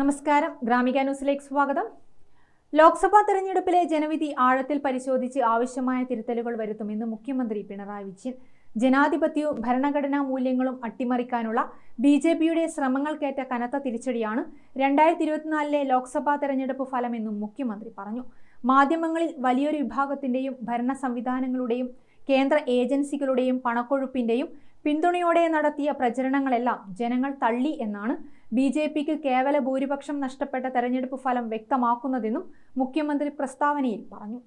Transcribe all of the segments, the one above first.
നമസ്കാരം. ഗ്രാമിക ന്യൂസിലേക്ക് സ്വാഗതം. ലോക്സഭാ തെരഞ്ഞെടുപ്പിലെ ജനവിധി ആഴത്തിൽ പരിശോധിച്ച് ആവശ്യമായ തിരുത്തലുകൾ വരുത്തുമെന്ന് മുഖ്യമന്ത്രി പിണറായി വിജയൻ. ജനാധിപത്യവും ഭരണഘടനാ മൂല്യങ്ങളും അട്ടിമറിക്കാനുള്ള ബി ജെ പിയുടെ ശ്രമങ്ങൾക്കേറ്റ കനത്ത തിരിച്ചടിയാണ് രണ്ടായിരത്തി ഇരുപത്തിനാലിലെ ലോക്സഭാ തെരഞ്ഞെടുപ്പ് ഫലമെന്നും മുഖ്യമന്ത്രി പറഞ്ഞു. മാധ്യമങ്ങളിൽ വലിയൊരു വിഭാഗത്തിന്റെയും ഭരണ സംവിധാനങ്ങളുടെയും കേന്ദ്ര ഏജൻസികളുടെയും പണക്കൊഴുപ്പിന്റെയും പിന്തുണയോടെ നടത്തിയ പ്രചരണങ്ങളെല്ലാം ജനങ്ങൾ തള്ളി എന്നാണ് ബി ജെ പിക്ക് കേവല ഭൂരിപക്ഷം നഷ്ടപ്പെട്ട തെരഞ്ഞെടുപ്പ് ഫലം വ്യക്തമാക്കുന്നതെന്നും മുഖ്യമന്ത്രി പ്രസ്താവനയിൽ പറഞ്ഞു.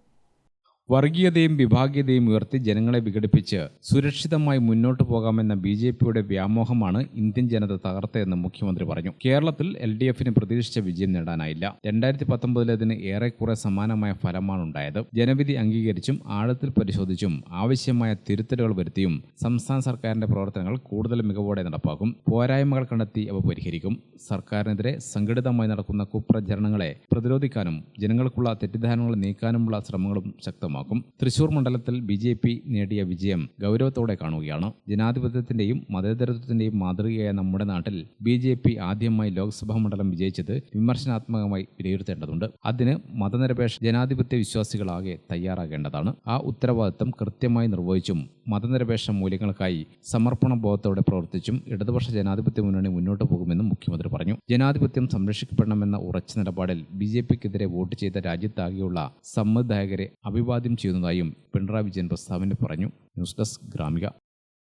വർഗീയതയും വിഭാഗീയതയും ഉയർത്തി ജനങ്ങളെ വിഘടിപ്പിച്ച് സുരക്ഷിതമായി മുന്നോട്ടു പോകാമെന്ന ബി ജെ പിയുടെ വ്യാമോഹമാണ് ഇന്ത്യൻ ജനത തകർത്തതെന്ന് മുഖ്യമന്ത്രി പറഞ്ഞു. കേരളത്തിൽ എൽ ഡി എഫിന് പ്രതീക്ഷിച്ച വിജയം നേടാനായില്ല. രണ്ടായിരത്തി പത്തൊമ്പതിലതിന് ഏറെക്കുറെ സമാനമായ ഫലമാണ് ഉണ്ടായത് ജനവിധി അംഗീകരിച്ചും ആഴത്തിൽ പരിശോധിച്ചും ആവശ്യമായ തിരുത്തലുകൾ വരുത്തിയും സംസ്ഥാന സർക്കാരിന്റെ പ്രവർത്തനങ്ങൾ കൂടുതൽ മികവോടെ നടപ്പാക്കും. പോരായ്മകൾ കണ്ടെത്തി അവ പരിഹരിക്കും. സർക്കാരിനെതിരെ സംഘടിതമായി നടക്കുന്ന കുപ്രചരണങ്ങളെ പ്രതിരോധിക്കാനും ജനങ്ങൾക്കുള്ള തെറ്റിദ്ധാരണകൾ നീക്കാനുമുള്ള ശ്രമങ്ങളും ശക്തമാക്കും. തൃശൂർ മണ്ഡലത്തിൽ ബി ജെ പി നേടിയ വിജയം ഗൗരവത്തോടെ കാണുകയാണ്. ജനാധിപത്യത്തിന്റെയും മതേതരത്വത്തിന്റെയും മാതൃകയായ നമ്മുടെ നാട്ടിൽ ബി ജെ പി ആദ്യമായി ലോക്സഭാ മണ്ഡലം വിജയിച്ചത് വിമർശനാത്മകമായി വിലയിരുത്തേണ്ടതുണ്ട്. അതിന് മതനിരപേക്ഷ ജനാധിപത്യ വിശ്വാസികളാകെ തയ്യാറാകേണ്ടതാണ്. ആ ഉത്തരവാദിത്തം കൃത്യമായി നിർവഹിച്ചും മതനിരപേക്ഷ മൂല്യങ്ങൾക്കായി സമർപ്പണ ബോധത്തോടെ പ്രവർത്തിച്ചും ഇടതുപക്ഷ ജനാധിപത്യ മുന്നണി മുന്നോട്ട് പോകുമെന്നും മുഖ്യമന്ത്രി പറഞ്ഞു. ജനാധിപത്യം സംരക്ഷിക്കപ്പെടണമെന്ന ഉറച്ച നിലപാടിൽ ബി ജെ പിക്കെതിരെ വോട്ട് ചെയ്ത രാജ്യത്താകെയുള്ള സമ്മതിദായകരെ അഭിവാദ്യം ചെയ്യുന്നതായും പിണറായി വിജയൻ പ്രസ്താവന പറഞ്ഞു. News desk Gramika.